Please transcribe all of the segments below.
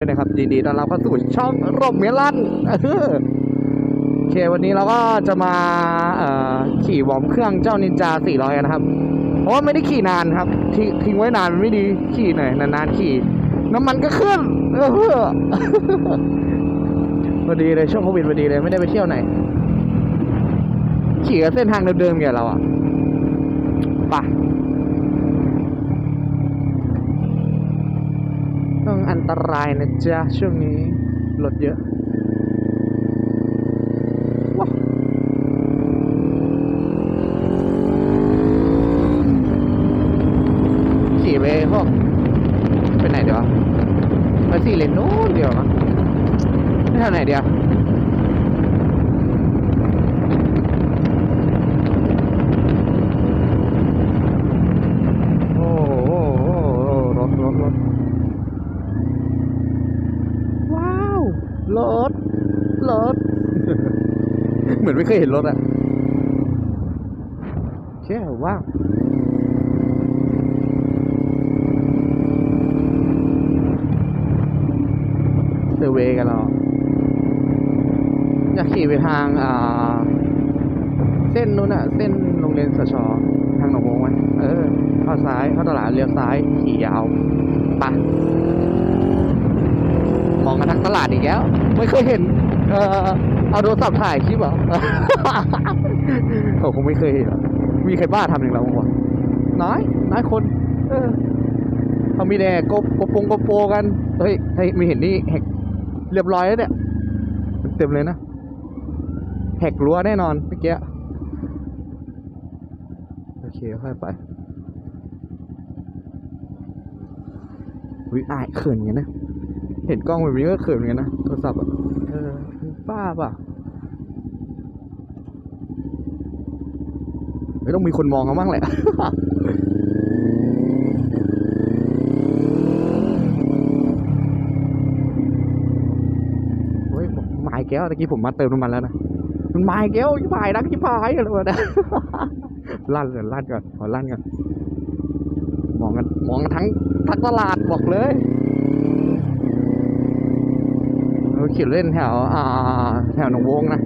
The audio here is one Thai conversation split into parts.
ด้วยนะครับยินดีต้อนรับเข้าสู่ช่องรบเมลันเออโอเควันนี้เราก็จะมาเอ่อขี่วอมเครื่องเจ้านินจา 400นะครับ เพราะว่าไม่ได้ขี่นานครับทิ้งทิ้งไว้นานมันไม่ดีขี่หน่อยนานๆขี่ น้ำมันก็ขึ้นเออพอดีเลยช่วงโควิดพอดีเลยไม่ได้ไปเที่ยวไหน ขี่กับเส้นทางเดิมๆอย่างเราอะไปะ ต้องอันตรายนะจ๊ะ ช่วงนี้รถเยอะว้าวขี่ไปพวกไปไหนเดี๋ยวไปสี่เลนนู้นเดียวมั้งไปทางไหนเดียวโอ้โหโอ้โหรถรถรถ ว้าว รถ รถ เห มือนไม่เคยเห็นรถอะเช่ว้าวเซอร์เวกันเรออยากขี่ไปทางอ่าเส้นนู้นอะเส้นโรงเรียนสชทางหนองวงไหมเออเข้าซ้ายเข้าตลาดเลี้ยวซ้ายขี่ยาวไปะมองกันทั้งตลาดอีกแล้ว ไม่เคยเห็น เออ เอาโทรศัพท์ถ่ายคลิปเหรอเขาคงไม่เคยเห็นหรอกมีใครบ้าทำอย่างเราบ้างวะน้อยน้อยคน เออเขามีแต่กบกบปงกบโปกัน เฮ้ยเฮ้ยไม่เห็นนี่แหกเรียบร้อยแล้วเนี่ยเต็มเลยนะแหกรั้วแน่นอนเมื่อกี้โอเคค่อยไปวิอายเขินอย่างนี้นะ เห็นกล้องแบบนี้ก็เขินเหมือนกันนะโทรศัพท์อะ เออป้าป่ะ ไม่ต้องมีคนมองเขาบ้างแหละเฮ้ยไม้แก้วตะกี้ผมมาเติมน้ำมันแล้วนะมันไม้แก้วยี่พายนักยี่พายอะไรวะเนี่ยลั่นเลยลั่นก่อนขอลั่นก่อนมองกันมองกันทั้งทั้งตลาดบอกเลย เราขี่เล่นแถวอ่าแถวหนองวงนะ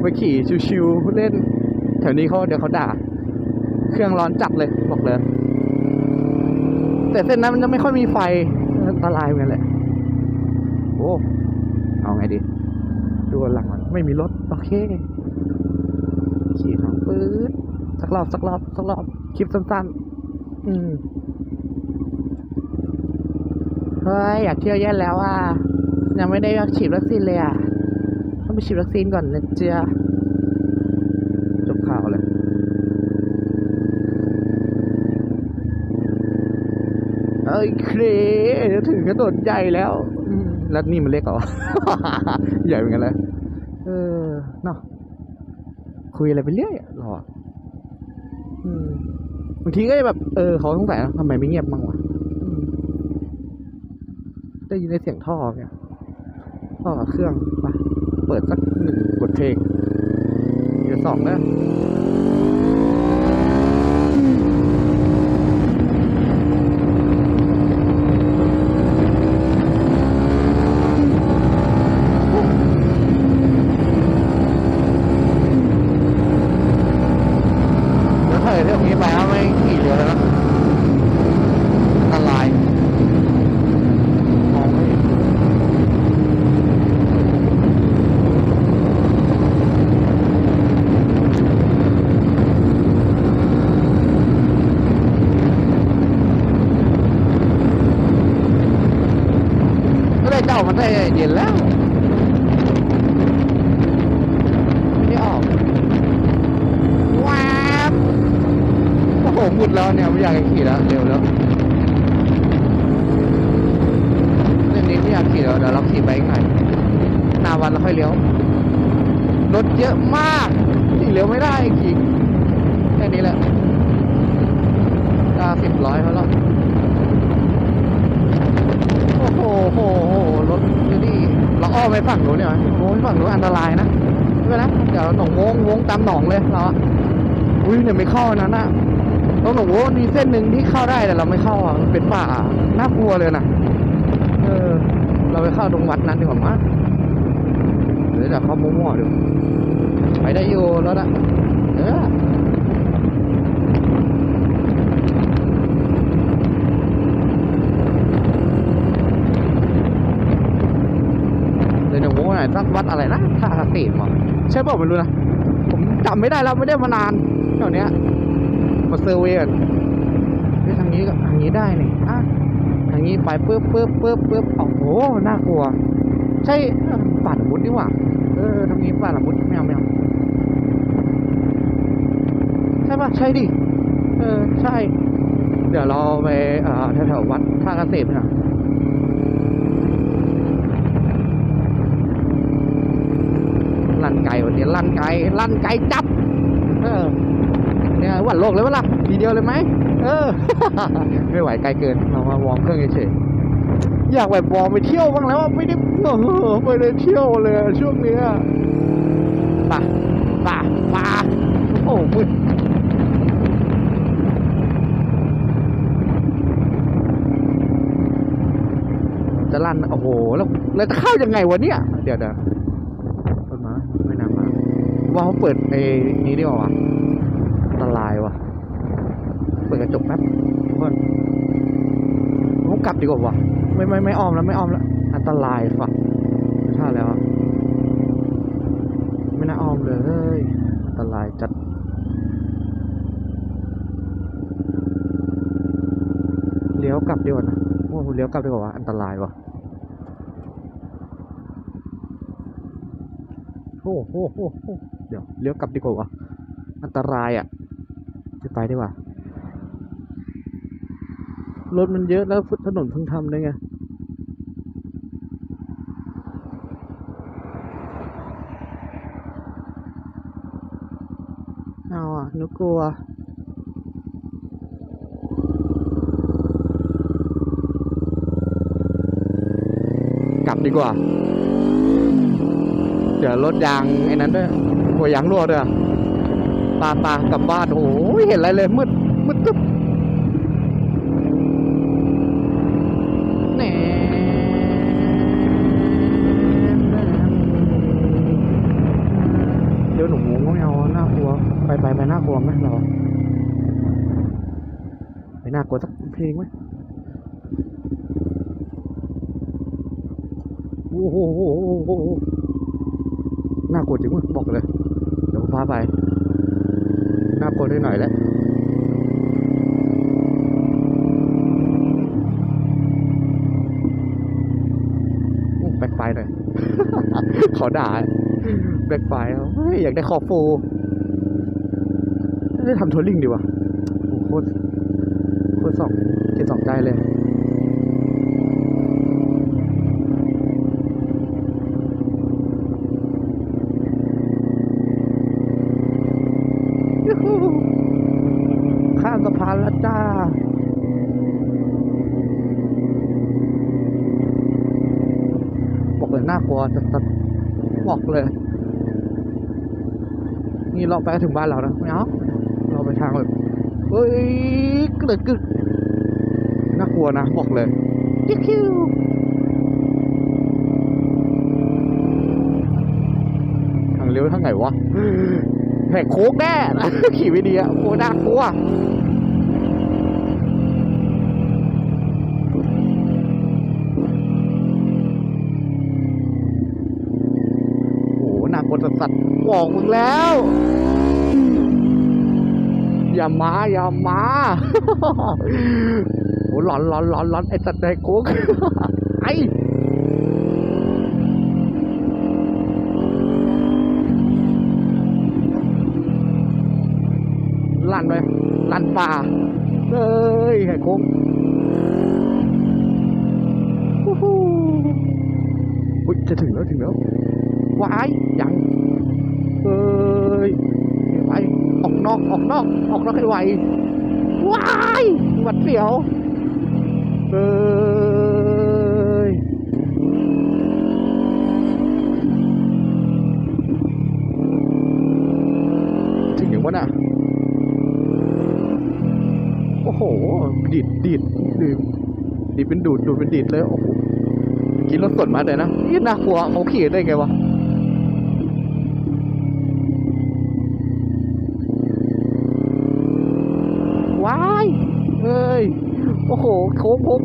ไปขี่ชิวๆเล่น แถวนี้เขาเดี๋ยวเขาด่า เครื่องร้อนจัดเลยบอกเลย แต่เส้นนั้นมันจะไม่ค่อยมีไฟอันตรายเหมือนกันแหละโอ้เอาไงดีดูหลังมันไม่มีรถ โอเค ขี่ทางปื๊ดสักรอบสักรอบสักรอบคลิปสั้นๆ อืมเฮ้ย อยากเที่ยวแย่แล้วอะ ยังไม่ได้ฉีดวัคซีนเลยอะ ต้องไปฉีดวัคซีนก่อนนะเจ้าจบข่าวเลยเอ้ยเครถึงกระโดดใหญ่แล้วอืมแล้วนี่มันเล็กเหรอ ใหญ่เหมือนกันเลยเออเนาะคุยอะไรไปเรื่อยอะเราอะอืมบางทีก็จะแบบ เออเขาสงสัยนะทำไมไม่เงียบบ้างวะอืมได้ยินในเสียงท่อเนี่ย ต่อเครื่องไปเปิดสักหนึ่งบทเพลงเดี๋ยวสองนะเดี๋ยวเถอะเรื่องนี้ไปแล้วไม่ขี่เรือแล้วนะอันตรายมองไม่เห็น ก็ได้ เจ้ามันได้เย็นแล้วไม่ได้ออกว้าวโอ้โหหมุดแล้วเนี่ยไม่อยากจะขี่แล้วเร็วแล้วเรื่องนี้ไม่อยากขี่แล้วเดี๋ยวเราขี่ไปอีกหน่อยหนาวันแล้วค่อยเลี้ยวรถเยอะมากขี่เร็วไม่ได้ขี่แค่นี้แหละเก้าสิบร้อยเขาแล้ว โอ้โหโหโหรถอยู่นี่เราอ้อม ไปฝั่งนู้นเนี่ยโอ้ยฝั่งนู้นอันตรายนะไม่เป็นไรเดี๋ยวหนองวงวงตามหนองเลยเราอุ้ยเนี่ยไม่เข้านั้นนะตรงหนองวงมีเส้นหนึ่งที่เข้าได้แต่เราไม่เข้าอะมันเป็นป่าน่ากลัวเลยนะเออ เราไปเข้าตรงวัดนั้นดีกว่ามั้งหรือจะเข้ามั่วๆดูไปได้อยู่รถอะเออเดี๋ย วหนูโม้หน่อยสักวัดอะไรนะท่าเกษตรมั้งใช่ป่าไม่รู้นะ ผมจำไม่ได้แล้วไม่ได้มานานแถวเนี้ยมาเซอร์เวย์ก่อนเฮ้ยทางนี้ก็ทางนี้ได้นี่อะทางนี้ไปปึ๊บปึ๊บปึ๊บปึ๊บโอ้โหน่ากลัว ใช่ป่าละมุดนี่หว่าเออทางนี้ป่าละมุดไม่เอาไม่เอาใช่ป่ะใช่ดิเออใช่ เดี๋ยวเราไปเอ่อแถวๆวัดท่าเกษมนะลั่นไก่ วันนี้ลั่นไก่ลั่นไก่จับ เออเนี่ยวันโลกเลยวะล่ะทีเดียวเลยไหมเออ ไม่ไหวไกลเกินเรามาวอร์มเครื่องเฉยๆอยากแบบวอร์มไปเที่ยวบ้างแล้วไม่ได้เออไม่ได้เที่ยวเลยช่วงเนี้ยป่ะป่ะป่ะโอ้มืดจะลั่นโอ้โหแล้วแล้วจะเข้ายังไงวะเนี่ยเดี๋ยวเดี๋ยวเปิดมาไม่นำมา ว่าเขาเปิดไอ้นี้ดีกว่าอันตรายวะเปิดกระจกแป๊บทุกคนผมกลับดีกว่าวะไม่ไม่ไม่อ้อมแล้วไม่อ้อมแล้ว อันตรายฝักไม่ใช่แล้ว ไม่น่าอ้อมเลย อันตรายจัดเลี้ยวกลับดีกว่านะโอ้เลี้ยวกลับดีกว่าอันตรายวะโอ้โหโอ้โห เดี๋ยวเลี้ยวกลับดีกว่าวะอันตรายอะจะไปดีกว่ารถมันเยอะแล้วถนนเพิ่งทำเลยไงเอาอะหนูกลัวกลับดีกว่า เดี๋ยวรถยางไอ้นั้นด้วย หัวยางรั่วด้อะปาปากลับบ้านโอ้โหเห็นอะไรเลยมืดมืดตึ๊บแหน่เดี๋ยวหนูไม่เอาน่ากลัว ไปไปไปน่ากลัวไหมเราไปน่ากลัวสักเพลงไหมโอ้โหหโอ้โหน่ากลัวจริงมั้ยบอกเลย พาไปน่ากลัวนิดหน่อยแหละแบกไฟหน่อย ขอด่าแบกไฟเอาเฮ้ยอยากได้คอฟูได้ทำทัวริงดีวะโคตรโคตรสองเจ็ดสองใจเลย น่ากลัวจะบอกเลย นี่เราไปถึงบ้านเรานะไม่เอาเราไปทางแบบเฮ้ยกระดึกกึกน่ากลัวนะบอกเลยจิ๊กคิวทางเลี้ยวทางไหนวะแหกโค้งแน่ขี่ไม่ดีอะโอ้น่ากลัว บอกมึงแล้ว อย่ามาอย่ามาโอ้หลอนหลอนหลอนหลอนไอ้สัตว์แหกโค้งไอ้ลั่นไปลั่นป่าเอ้ยไข่โค้งวู้ฮู้อุ๊ยจะถึงแล้วถึงแล้ววายยัง นอกออกนอกออกนอกให้ไวว้ายหวัดเสียวเอ้ยถึงอย่างวะน่ะโอ้โหดีดดีดดีดดีดเป็นดูดดูดเป็นดีดเลยโอ้โหกินรถสดมาเลยนะนี่น่ากลัวเขาขี่ได้ไงวะ เอ้ย โอ้โห โค้งโค้ง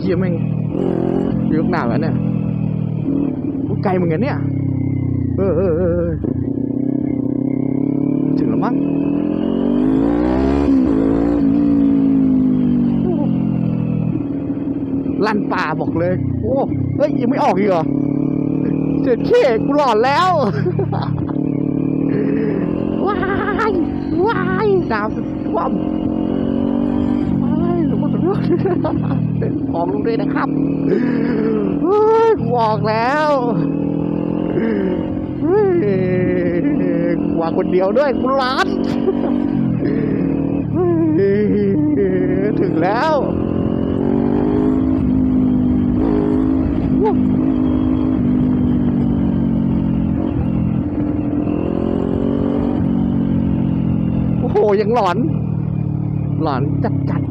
เฮียแม่งยกหนาแล้วเนี่ยไกลเหมือนกันเนี่ย เออเออเออถึงแล้วมั้งลั่นป่าบอกเลย โอ้ เฮ้ย ยังไม่ออกอีกเหรอ เจ็ดเคกูหลอนแล้ว ว้าย ว้ายดาวสุดท่วมว้ายหลวงพ่อสุดยอดเป็นของลุงด้วยนะครับเฮ้ยกูออกแล้วเฮ้ยกูวาคนเดียวด้วยกูร้านเฮ้ยถึงแล้ว โอ้โห ยังหลอน หลอนจัดจัด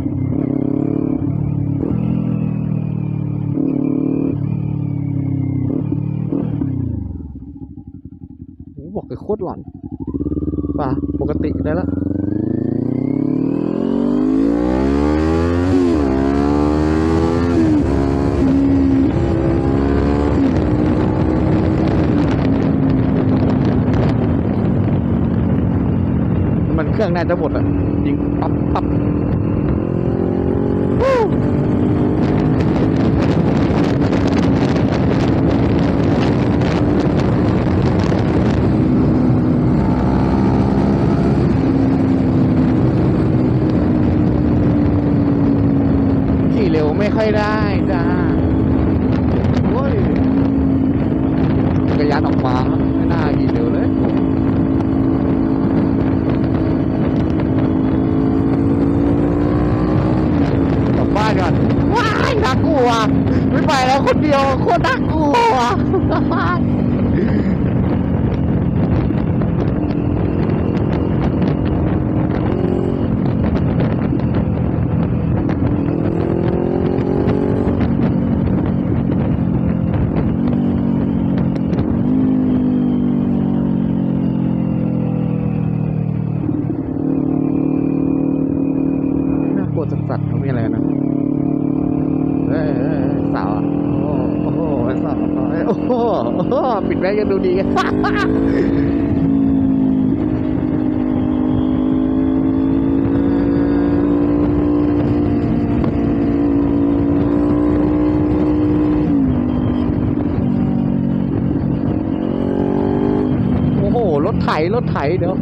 โอ้บอกเลยโคตรหลอนป่ะปกติได้แล้ว เครื่องน่าจะหมดอะยิงปั๊บปั๊บวู้ขี่เร็วไม่ค่อยได้จ้าโอ้ยจักรยานออกมาไม่น่าขี่เร็วเลย กลับบ้านก่อนว้าย ว่ะไม่ไปแล้วคนเดียวโคตรน่ากลัว ปิดแว่นยังดูดีโอ้โหรถไถรถไถเดี๋ยว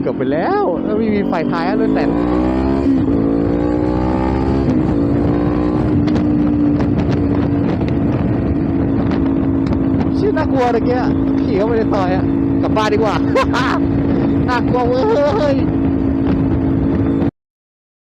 เกือบไปแล้วแล้วไม่มีไฟท้ายแล้วแต่ ชื่อน่าก ลัวตะเกียขี่เข้าไปในซอยอะกลับบ้านดีกว่า น่ากลัวเว้ย